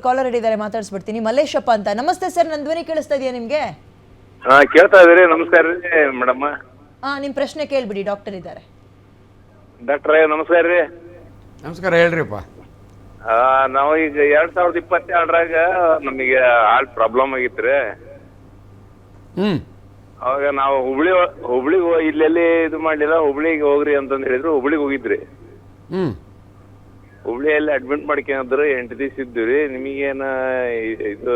ಒಬ್ರು ಕಾಲರ್ ಇದ್ದಾರೆ ಮಾತಾಡ್ಸ್ಬಿಡ್ತೀನಿ. ಮಲ್ಲೇಶಪ್ಪ ಅಂತ. ನಮಸ್ತೆ ಸರ್ ನನ್ನ ಧ್ವನಿ ಕೇಳಿಸ್ತಾ ಇದೆಯಾ ನಿಮ್ಗೆ? ಹಾ ಕೇಳ್ತಾ ಇದೀರಿ ನಮಸ್ಕಾರ ರೀ ಮೇಡಮ್ ಹಾ ನಿಮ್ ಪ್ರಶ್ನೆ ಕೇಳ್ಬಿಡಿ ಡಾಕ್ಟರ್ ಇದ್ದಾರೆ. ಡಾಕ್ಟ್ರೇ ನಮಸ್ಕಾರ ರೀ. ನಮಸ್ಕಾರ ಹೇಳ್ರಿಪ್ಪ. ಆ, ನಾವು ಈಗ ಎರಡ್ ಸಾವಿರದ ಇಪ್ಪತ್ತೆರಡರಾಗ ನಮಗೆ ಹಾಲ್ ಪ್ರಾಬ್ಲಮ್ ಆಗಿತ್ರಿ ಹ್ಮ್. ಅವಾಗ ನಾವು ಹುಬ್ಳಿ ಹುಬ್ಳಿಗೆ ಇಲ್ಲೆಲ್ಲಿ ಇದು ಮಾಡ್ಲಿಲ್ಲ ಹುಬ್ಳಿಗೆ ಹೋಗ್ರಿ ಅಂತಂದ್ ಹೇಳಿದ್ರು ಹುಬ್ಳಿಗೆ ಹೋಗಿದ್ರಿ. ಹ್ಮ್. ಹುಬ್ಳಿಯಲ್ಲಿ ಅಡ್ಮಿಟ್ ಮಾಡ್ಕೊಂಡ್ರು ಎಂಟು ದಿವಸ ಇದ್ವಿ ನಿಮಗೇನ ಇದು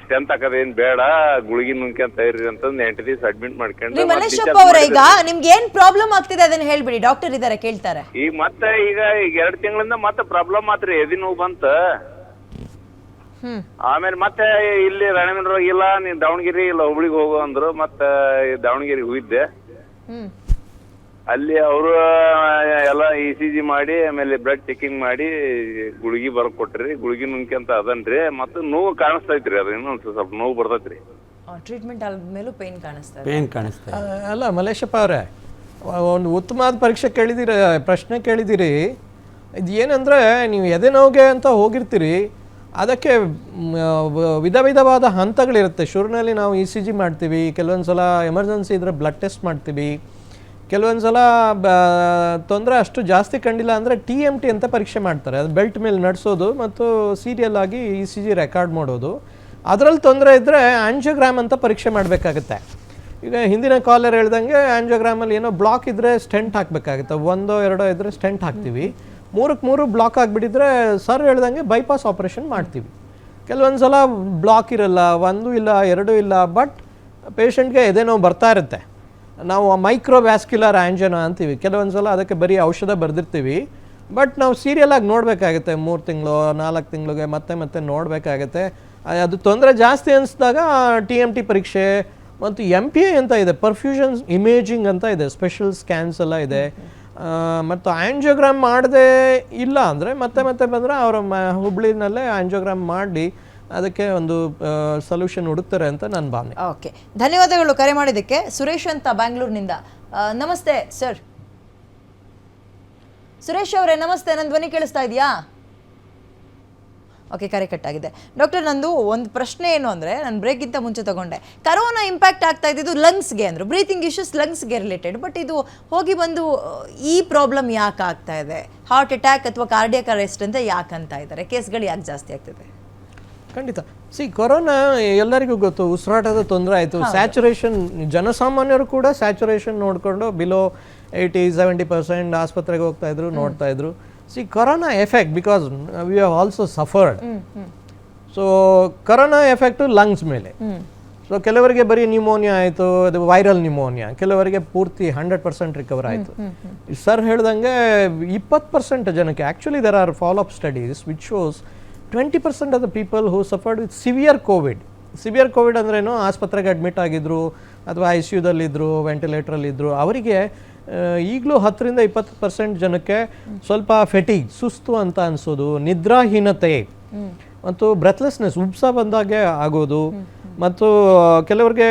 ಸ್ಟ್ರೆಂತ್ ಹಾಕೋದೇನ್ ಬೇಡ ಗುಳಿಗೆ ನುಂಕ್ಯಂತ ಇರ್ರಿ ಅಂತಂದ್ ಎಂಟು ದಿವಸ ಅಡ್ಮಿಟ್ ಮಾಡ್ಕೊಂಡು ರೀ ಮತ್ತ್ ಮಲ್ಲೇಶಪ್ಪ ಅವರ ಈಗ. ನಿಮ್ಗೆ ಏನ್ ಪ್ರಾಬ್ಲಮ್ ಆಗ್ತಿದೆ ಅದನ್ನ ಹೇಳ್ಬಿಡಿ ಡಾಕ್ಟರ್ ಇದ್ದಾರೆ ಕೇಳ್ತಾರೆ. ಈಗ ಮತ್ತೆ ಈಗ ಈಗ ಎರಡ್ ತಿಂಗಳಿಂದ ಮತ್ತೆ ಪ್ರಾಬ್ಲಮ್ ಆತ್ರಿ ಎದಿ ನೋವು ಬಂತ. ಹ್ಮ್. ಆಮೇಲೆ ಮತ್ತೆ ಇಲ್ಲಿ ರಾಣೇಬೆನ್ನೂರಾಗ ಇಲ್ಲ ನೀನ್ ದಾವಣಗೆರೆ ಇಲ್ಲ ಹುಬ್ಳಿಗೆ ಹೋಗು ಅಂದ್ರು ಮತ್ತೆ ದಾವಣಗೆರೆ ಹೋಗಿದ್ದೆ. ಹ್ಮ್. ಅಲ್ಲಿ ಅವರು ಎಲ್ಲ ಇ ಸಿ ಜಿ ಮಾಡಿ ಆಮೇಲೆ ಬ್ಲಡ್ ಚೆಕಿಂಗ್ ಮಾಡಿ ಗುಳಿಗೆ ಬರ್ಕೊಟ್ರಿ ಕೊಟ್ರಿ ಗುಳಿಗಿ ಅಂತ ಅದನ್ರಿ ಮತ್ತೆ ನೋವು ಕಾಣಿಸ್ತೈತ್ರಿ ಅದು ಇನ್ನೊಂದು ಸ್ವಲ್ಪ ನೋವು ಬರ್ತೈತ್ರಿ. ಟ್ರೀಟ್ಮೆಂಟ್ ಆದ್ಮೇಲೂ ಪೇನ್ ಕಾಣಿಸ್ತಾ ಇದೆ. ಪೇನ್ ಕಾಣಿಸ್ತಾ ಇದೆ. ಅಲ್ಲ ಮಲೇಶಪ್ಪ ಅವರೇ ಒಂದು ಉತ್ತಮವಾದ ಪರೀಕ್ಷೆ ಕೇಳಿದಿರಿ ಪ್ರಶ್ನೆ ಕೇಳಿದಿರಿ. ಇದು ಏನಂದ್ರೆ ನೀವು ಎದೆ ನೋವಿಗೆ ಅಂತ ಹೋಗಿರ್ತೀರಿ. ಅದಕ್ಕೆ ಮ್, ವ- ವಿಧ ವಿಧವಾದ ಹಂತಗಳಿರುತ್ತೆ. ಶುರುನಲ್ಲಿ ನಾವು ಇ ಸಿ ಜಿ ಮಾಡ್ತೀವಿ. ಕೆಲವೊಂದು ಸಲ ಎಮರ್ಜೆನ್ಸಿ ಇದ್ರೆ ಬ್ಲಡ್ ಟೆಸ್ಟ್ ಮಾಡ್ತೀವಿ. ಕೆಲವೊಂದು ಸಲ ತೊಂದರೆ ಅಷ್ಟು ಜಾಸ್ತಿ ಕಂಡಿಲ್ಲ ಅಂದರೆ ಟಿ ಎಂ ಟಿ ಅಂತ ಪರೀಕ್ಷೆ ಮಾಡ್ತಾರೆ. ಅದು ಬೆಲ್ಟ್ ಮೇಲೆ ನಡೆಸೋದು ಮತ್ತು ಸೀರಿಯಲ್ ಆಗಿ ಇ ಸಿ ಜಿ ರೆಕಾರ್ಡ್ ಮಾಡೋದು. ಅದರಲ್ಲಿ ತೊಂದರೆ ಇದ್ದರೆ ಆ್ಯಂಜಿಯೋಗ್ರಾಮ್ ಅಂತ ಪರೀಕ್ಷೆ ಮಾಡಬೇಕಾಗುತ್ತೆ. ಈಗ ಹಿಂದಿನ ಕಾಲರ್ ಹೇಳ್ದಂಗೆ ಆಂಜಿಯೋಗ್ರಾಮಲ್ಲಿ ಏನೋ ಬ್ಲಾಕ್ ಇದ್ದರೆ ಸ್ಟೆಂಟ್ ಹಾಕಬೇಕಾಗುತ್ತೆ. ಒಂದೋ, ಎರಡೋ ಇದ್ದರೆ ಸ್ಟೆಂಟ್ ಹಾಕ್ತೀವಿ. ಮೂರಕ್ಕೆ ಮೂರು ಬ್ಲಾಕ್ ಆಗಿಬಿಟ್ಟಿದ್ರೆ ಸರ್ ಹೇಳ್ದಂಗೆ ಬೈಪಾಸ್ ಆಪರೇಷನ್ ಮಾಡ್ತೀವಿ. ಕೆಲವೊಂದು ಸಲ ಬ್ಲಾಕ್ ಇರಲ್ಲ, ಒಂದು ಇಲ್ಲ, ಎರಡೂ ಇಲ್ಲ ಬಟ್ ಪೇಷಂಟ್ಗೆ ಎದೆ ನೋವು ಬರ್ತಾ ಇರುತ್ತೆ. ನಾವು ಮೈಕ್ರೋ ವ್ಯಾಸ್ಕ್ಯುಲರ್ ಆಂಜನ ಅಂತೀವಿ. ಕೆಲವೊಂದು ಸಲ ಅದಕ್ಕೆ ಬರೀ ಔಷಧ ಬರೆದಿರ್ತೀವಿ. ಬಟ್ ನಾವು ಸೀರಿಯಲಾಗಿ ನೋಡಬೇಕಾಗುತ್ತೆ. ಮೂರು ತಿಂಗಳು, ನಾಲ್ಕು ತಿಂಗಳಿಗೆ ಮತ್ತೆ ಮತ್ತೆ ನೋಡಬೇಕಾಗತ್ತೆ. ಅದು ತೊಂದರೆ ಜಾಸ್ತಿ ಅನಿಸಿದಾಗ ಟಿ ಎಂ ಟಿ ಪರೀಕ್ಷೆ ಮತ್ತು ಎಂ ಪಿ ಐ ಅಂತ ಇದೆ. ಪರ್ಫ್ಯೂಷನ್ಸ್ ಇಮೇಜಿಂಗ್ ಅಂತ ಇದೆ. ಸ್ಪೆಷಲ್ ಸ್ಕ್ಯಾನ್ಸ್ ಎಲ್ಲ ಇದೆ. ಮತ್ತು ಆ್ಯಂಜಿಯೋಗ್ರಾಮ್ ಮಾಡದೆ ಇಲ್ಲ ಅಂದರೆ ಮತ್ತೆ ಮತ್ತೆ ಬಂದರೆ ಅವರ ಮ, ಹುಬ್ಳಿನಲ್ಲೇ ಆಂಜಿಯೋಗ್ರಾಮ್ ಮಾಡಿ ಅದಕ್ಕೆ ಒಂದು ಸೊಲ್ಯೂಷನ್ ಹುಡುಕ್ತಾರೆ ಅಂತ ನನ್ನ ಭಾವನೆ. ಓಕೆ ಧನ್ಯವಾದಗಳು ಕರೆ ಮಾಡಿದ್ದಕ್ಕೆ ಸುರೇಶ್ ಅಂತ ಬ್ಯಾಂಗ್ಳೂರಿನಿಂದ. ನಮಸ್ತೆ ಸರ್ ಸುರೇಶ್ ಅವರೇ, ನಮಸ್ತೆ ನನ್ನ ಧ್ವನಿ ಕೇಳಿಸ್ತಾ ಇದೆಯಾ? ಓಕೆ ಕರೆ ಕಟ್ಟಾಗಿದೆ. ಡಾಕ್ಟರ್ ನಂದು ಒಂದು ಪ್ರಶ್ನೆ ಏನು ಅಂದರೆ, ನಾನು ಬ್ರೇಕ್ಗಿಂತ ಮುಂಚೆ ತಗೊಂಡೆ. ಕರೋನಾ ಇಂಪ್ಯಾಕ್ಟ್ ಆಗ್ತಾ ಇದ್ದಿದ್ದು ಲಂಗ್ಸ್ಗೆ ಅಂದರು. ಬ್ರೀತಿಂಗ್ ಇಶ್ಯೂಸ್ ಲಂಗ್ಸ್ಗೆ ರಿಲೇಟೆಡ್ ಬಟ್ ಇದು ಹೋಗಿ ಬಂದು ಈ ಪ್ರಾಬ್ಲಮ್ ಯಾಕೆ ಆಗ್ತಾ ಇದೆ? ಹಾರ್ಟ್ ಅಟ್ಯಾಕ್ ಅಥವಾ ಕಾರ್ಡಿಯಕ್ ಅರೆಸ್ಟ್ ಅಂತ ಯಾಕೆ ಅಂತ ಇದ್ದಾರೆ ಕೇಸ್ಗಳು ಯಾಕೆ ಜಾಸ್ತಿ ಆಗ್ತಿದೆ? ಖಂಡಿತ. ಸಿ ಕೊರೋನಾ ಎಲ್ಲರಿಗೂ ಗೊತ್ತು ಉಸಿರಾಟದ ತೊಂದರೆ ಆಯಿತು. ಸ್ಯಾಚುರೇಷನ್ ಜನಸಾಮಾನ್ಯರು ಕೂಡ ಸ್ಯಾಚುರೇಷನ್ ನೋಡಿಕೊಂಡು ಬಿಲೋ ಏಯ್ಟಿ ಸೆವೆಂಟಿ ಪರ್ಸೆಂಟ್ ಆಸ್ಪತ್ರೆಗೆ ಹೋಗ್ತಾ ಇದ್ರು ನೋಡ್ತಾ ಇದ್ರು. See corona effect because we have also suffered so corona effect lungs ಮೇಲೆ. ಸೊ ಕೆಲವರಿಗೆ ಬರೀ ನ್ಯೂಮೋನಿಯಾ ಆಯಿತು ಅದು ವೈರಲ್ ನ್ಯೂಮೋನಿಯಾ ಕೆಲವರಿಗೆ ಪೂರ್ತಿ ಹಂಡ್ರೆಡ್ ಪರ್ಸೆಂಟ್ ರಿಕವರ್ ಆಯಿತು. ಸರ್ ಹೇಳ್ದಂಗೆ ಇಪ್ಪತ್ತು ಪರ್ಸೆಂಟ್ ಜನಕ್ಕೆ actually there are follow up studies which shows twenty percent of the people who suffered with severe COVID severe COVID ಅಂದ್ರೇನು ಆಸ್ಪತ್ರೆಗೆ ಅಡ್ಮಿಟ್ ಆಗಿದ್ರು, ಅಥವಾ ಐ ಸಿ ಯುದಲ್ಲಿದ್ದರು ವೆಂಟಿಲೇಟ್ರಲ್ಲಿದ್ದರು ಅವರಿಗೆ ಈಗಲೂ ಹತ್ತರಿಂದ ಇಪ್ಪತ್ತು ಪರ್ಸೆಂಟ್ ಜನಕ್ಕೆ ಸ್ವಲ್ಪ ಫೆಟಿಗ್ ಸುಸ್ತು ಅಂತ ಅನಿಸೋದು, ನಿದ್ರಾಹೀನತೆ. ಮತ್ತು ಬ್ರೆತ್ಲೆಸ್ನೆಸ್ ಉಪ್ಸ ಬಂದಾಗೆ ಆಗೋದು. ಮತ್ತು ಕೆಲವರಿಗೆ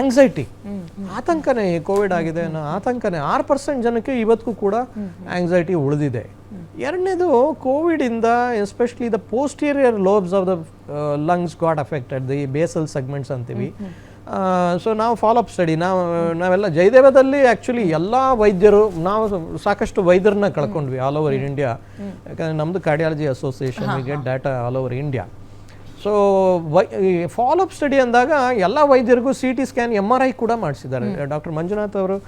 ಆಂಗ್ಸೈಟಿ ಆತಂಕನೇ ಕೋವಿಡ್ ಆಗಿದೆ ಅನ್ನೋ ಆತಂಕನೇ. ಆರು ಪರ್ಸೆಂಟ್ ಜನಕ್ಕೆ ಇವತ್ತಿಗೂ ಕೂಡ ಆಂಗ್ಸೈಟಿ ಉಳಿದಿದೆ. ಎರಡನೇದು ಕೋವಿಡಿಂದ especially the posterior lobes of the lungs got affected the basal segments ಅಂತೀವಿ. ಸೊ ನಾವು ಫಾಲೋಅಪ್ ಸ್ಟಡಿ ನಾವು ನಾವೆಲ್ಲ ಜಯದೇವದಲ್ಲಿ ಆ್ಯಕ್ಚುಲಿ ಎಲ್ಲ ವೈದ್ಯರು ನಾವು ಸಾಕಷ್ಟು ವೈದ್ಯರನ್ನ ಕಳ್ಕೊಂಡ್ವಿ ಆಲ್ ಓವರ್ ಇಂಡಿಯಾ ಯಾಕಂದರೆ ನಮ್ಮದು cardiology association get data all over India so why follow up study ಅಂದಾಗ ಎಲ್ಲ ವೈದ್ಯರಿಗೂ C T scan M R I ಕೂಡ ಮಾಡಿಸಿದ್ದಾರೆ. ಡಾಕ್ಟರ್ ಮಂಜುನಾಥ್ ಅವರು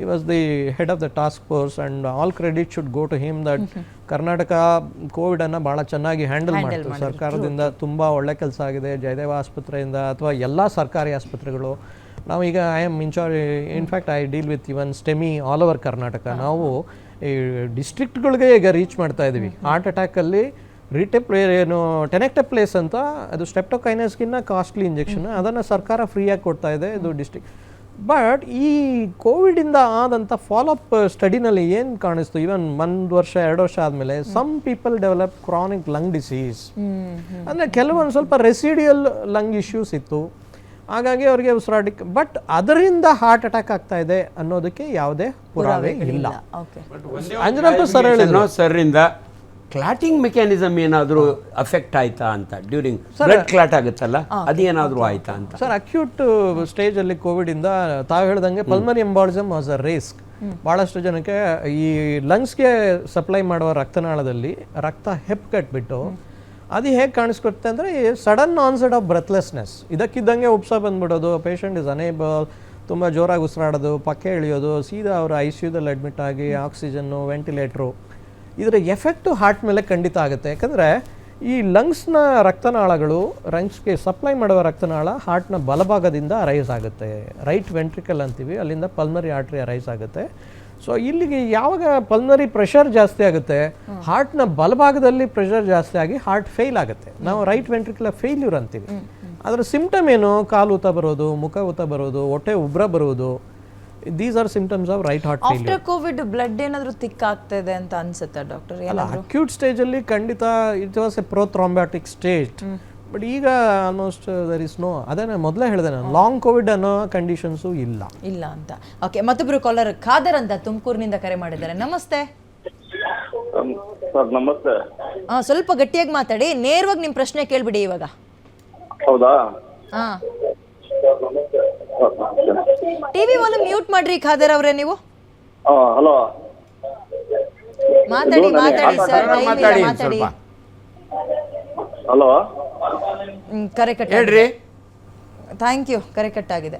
ಈ was the head of the task force and all credit should go to him that Karnataka ಕೋವಿಡನ್ನು ಭಾಳ ಚೆನ್ನಾಗಿ handle ಮಾಡ್ತು. ಸರ್ಕಾರದಿಂದ ತುಂಬ ಒಳ್ಳೆ ಕೆಲಸ ಆಗಿದೆ. ಜಯದೇವ ಆಸ್ಪತ್ರೆಯಿಂದ ಅಥವಾ ಎಲ್ಲ ಸರ್ಕಾರಿ ಆಸ್ಪತ್ರೆಗಳು. ನಾವು ಈಗ I am incharge in fact I deal with even STEMI all over Karnataka ನಾವು ಈ ಡಿಸ್ಟ್ರಿಕ್ಟ್ಗಳಿಗೆ ಈಗ ರೀಚ್ ಮಾಡ್ತಾ ಇದ್ದೀವಿ ಹಾರ್ಟ್ ಅಟ್ಯಾಕಲ್ಲಿ ರಿಟೆಪ್ ಏನು ಟೆನೆಕ್ಟಪ್ಲೇಸ್ ಅಂತ ಅದು ಸ್ಟೆಪ್ಟೋಕೈನಸ್ಗಿನ್ನ ಕಾಸ್ಟ್ಲಿ ಇಂಜೆಕ್ಷನ್ ಅದನ್ನು ಸರ್ಕಾರ ಫ್ರೀಯಾಗಿ ಕೊಡ್ತಾ ಇದೆ. ಇದು ಡಿಸ್ಟ್ರಿಕ್ಟ್ ಬಟ್ ಈ ಕೋವಿಡಿಂದ ಆದಂಥ ಫಾಲೋಅಪ್ ಸ್ಟಡಿನಲ್ಲಿ ಏನು ಕಾಣಿಸ್ತು? ಈವನ್ ಒಂದು ವರ್ಷ ಎರಡು ವರ್ಷ ಆದಮೇಲೆ some people develop chronic lung disease ಅಂದರೆ ಕೆಲವೊಂದು ಸ್ವಲ್ಪ ರೆಸಿಡಿಯಲ್ ಲಂಗ್ ಇಶ್ಯೂಸ್ ಇತ್ತು. ಹಾಗಾಗಿ ಅವರಿಗೆ ಉಸಿರಾಡಿಕ್ ಬಟ್ ಅದರಿಂದ ಹಾರ್ಟ್ ಅಟ್ಯಾಕ್ ಆಗ್ತಾ ಇದೆ ಅನ್ನೋದಕ್ಕೆ ಯಾವುದೇ ಪುರಾವೆ ಇಲ್ಲ. ಓಕೆ ಅಂಜನಪ್ಪ ಸರ್ ಹೇಳಿದ್ರು. ಸರಿಂದ ಕ್ಲಾಟಿಂಗ್ ಮೆಕ್ಯಾನಿಸಮ್ ಏನಾದರೂ ಅಫೆಕ್ಟ್ ಆಯ್ತಾ ಅಂತ? ಡ್ಯೂರಿಂಗ್ ಬ್ಲಡ್ ಕ್ಲಾಟ್ ಆಗುತ್ತಲ್ಲ? ಅದೇನಾದರೂ ಆಯ್ತಾ ಅಂತ? ಸರ್ ಅಕ್ಯೂಟ್ ಸ್ಟೇಜಲ್ಲಿ ಕೋವಿಡಿಂದ ತಾವು ಹೇಳ್ದಂಗೆ pulmonary embolism was a risk ಭಾಳಷ್ಟು ಜನಕ್ಕೆ ಈ ಲಂಗ್ಸ್ಗೆ ಸಪ್ಲೈ ಮಾಡುವ ರಕ್ತನಾಳದಲ್ಲಿ ರಕ್ತ ಹೆಪ್ ಕಟ್ಬಿಟ್ಟು ಅದು ಹೇಗೆ ಕಾಣಿಸ್ಕೊಡುತ್ತೆ ಅಂದರೆ ಸಡನ್ ಆನ್ಸೆಟ್ ಆಫ್ ಬ್ರೆತ್ಲೆಸ್ನೆಸ್ ಇದಕ್ಕಿದ್ದಂಗೆ ಉಪ್ಸ ಬಂದ್ಬಿಡೋದು ಪೇಷಂಟ್ ಇಸ್ ಅನೇಬಲ್ ತುಂಬ ಜೋರಾಗಿ ಉಸಿರಾಡೋದು ಪಕ್ಕೆ ಇಳಿಯೋದು ಸೀದಾ ಅವರು ಐ ಸಿ ಯುದಲ್ಲಿ ಅಡ್ಮಿಟ್ ಆಗಿ ಆಕ್ಸಿಜನ್ನು ವೆಂಟಿಲೇಟ್ರು ಇದರ ಎಫೆಕ್ಟು ಹಾರ್ಟ್ ಮೇಲೆ ಖಂಡಿತ ಆಗುತ್ತೆ. ಯಾಕಂದರೆ ಈ ಲಂಗ್ಸ್ನ ರಕ್ತನಾಳಗಳು ರಂಗ್ಸ್ಗೆ ಸಪ್ಲೈ ಮಾಡುವ ರಕ್ತನಾಳ ಹಾರ್ಟ್ನ ಬಲಭಾಗದಿಂದ ಅರೈಸ್ ಆಗುತ್ತೆ. ರೈಟ್ ವೆಂಟ್ರಿಕಲ್ ಅಂತೀವಿ ಅಲ್ಲಿಂದ ಪಲ್ಮರಿ ಆರ್ಟ್ರಿ ಅರೈಸ್ ಆಗುತ್ತೆ. ಸೊ ಇಲ್ಲಿಗೆ ಯಾವಾಗ ಪಲ್ಮರಿ ಪ್ರೆಷರ್ ಜಾಸ್ತಿ ಆಗುತ್ತೆ ಹಾರ್ಟ್ನ ಬಲಭಾಗದಲ್ಲಿ ಪ್ರೆಷರ್ ಜಾಸ್ತಿ ಆಗಿ ಹಾರ್ಟ್ ಫೇಲ್ ಆಗುತ್ತೆ. ನಾವು ರೈಟ್ ವೆಂಟ್ರಿಕಲ್ ಫೇಲ್ಯೂರ್ ಅಂತೀವಿ. ಅದರ ಸಿಂಪ್ಟಮ್ ಏನು? ಕಾಲು ಊತ ಬರೋದು ಮುಖ ಊತ ಬರೋದು ಹೊಟ್ಟೆ ಉಬ್ರ ಬರೋದು these are symptoms of right heart failure after COVID blood ಏನಾದರೂ ತಿಕ್ ಆಗ್ತಾ ಇದೆ ಅಂತ ಅನ್ಸುತ್ತಾ ಡಾಕ್ಟರ್ ಅಲ್ಲ ಅಕ್ಯೂಟ್ ಸ್ಟೇಜಲ್ಲಿ ಖಂಡಿತ it was a prothrombotic stage but ಈಗ ಆಲ್ಮೋಸ್ಟ್ ದರ್ ಇಸ್ ನೋ ಅದೇ ನಾನು ಮೊದಲೇ ಹೇಳಿದೆ ನಾನು ಲಾಂಗ್ ಕೋವಿಡ್ ಅನ್ನೋ ಕಂಡೀಷನ್ಸು ಇಲ್ಲ. ಇಲ್ಲ ಅಂತ. ಓಕೆ ಮತ್ತೊಬ್ರು ಕಾಲರ್ ಖಾದರ್ ಅಂತ ತುಮಕೂರಿನಿಂದ ಕರೆ ಮಾಡಿದ್ದಾರೆ. ನಮಸ್ತೆ. ಸರ್ ನಮಸ್ತೆ. ಆ ಸ್ವಲ್ಪ ಗಟ್ಟಿಯಾಗಿ ಮಾತಾಡಿ ನೇರವಾಗಿ ನಿಮ್ಮ ಪ್ರಶ್ನೆ ಕೇಳ್ಬಿಡಿ ಇವಾಗ. ಹೌದಾ? ಹಾ. ಟಿವಿ ವಾಲ್ಯೂಮ್ ಮ್ಯೂಟ್ ಮಾಡ್ರಿ ಖಾದರ್ ಅವರೇ ನೀವು. ಹಲೋ. ಮಾತಾಡಿ ಮಾತಾಡಿ ಸರ್ ಮಾತಾಡಿ. ಮಾತಾಡಿ ಹಲೋ. ಕರೆಕ್ಟ್ ಕರೆ ಕಟ್ ಹೇಳ್ರಿ. ಥ್ಯಾಂಕ್ ಯು ಕರೆ ಕಟ್ ಆಗಿದೆ.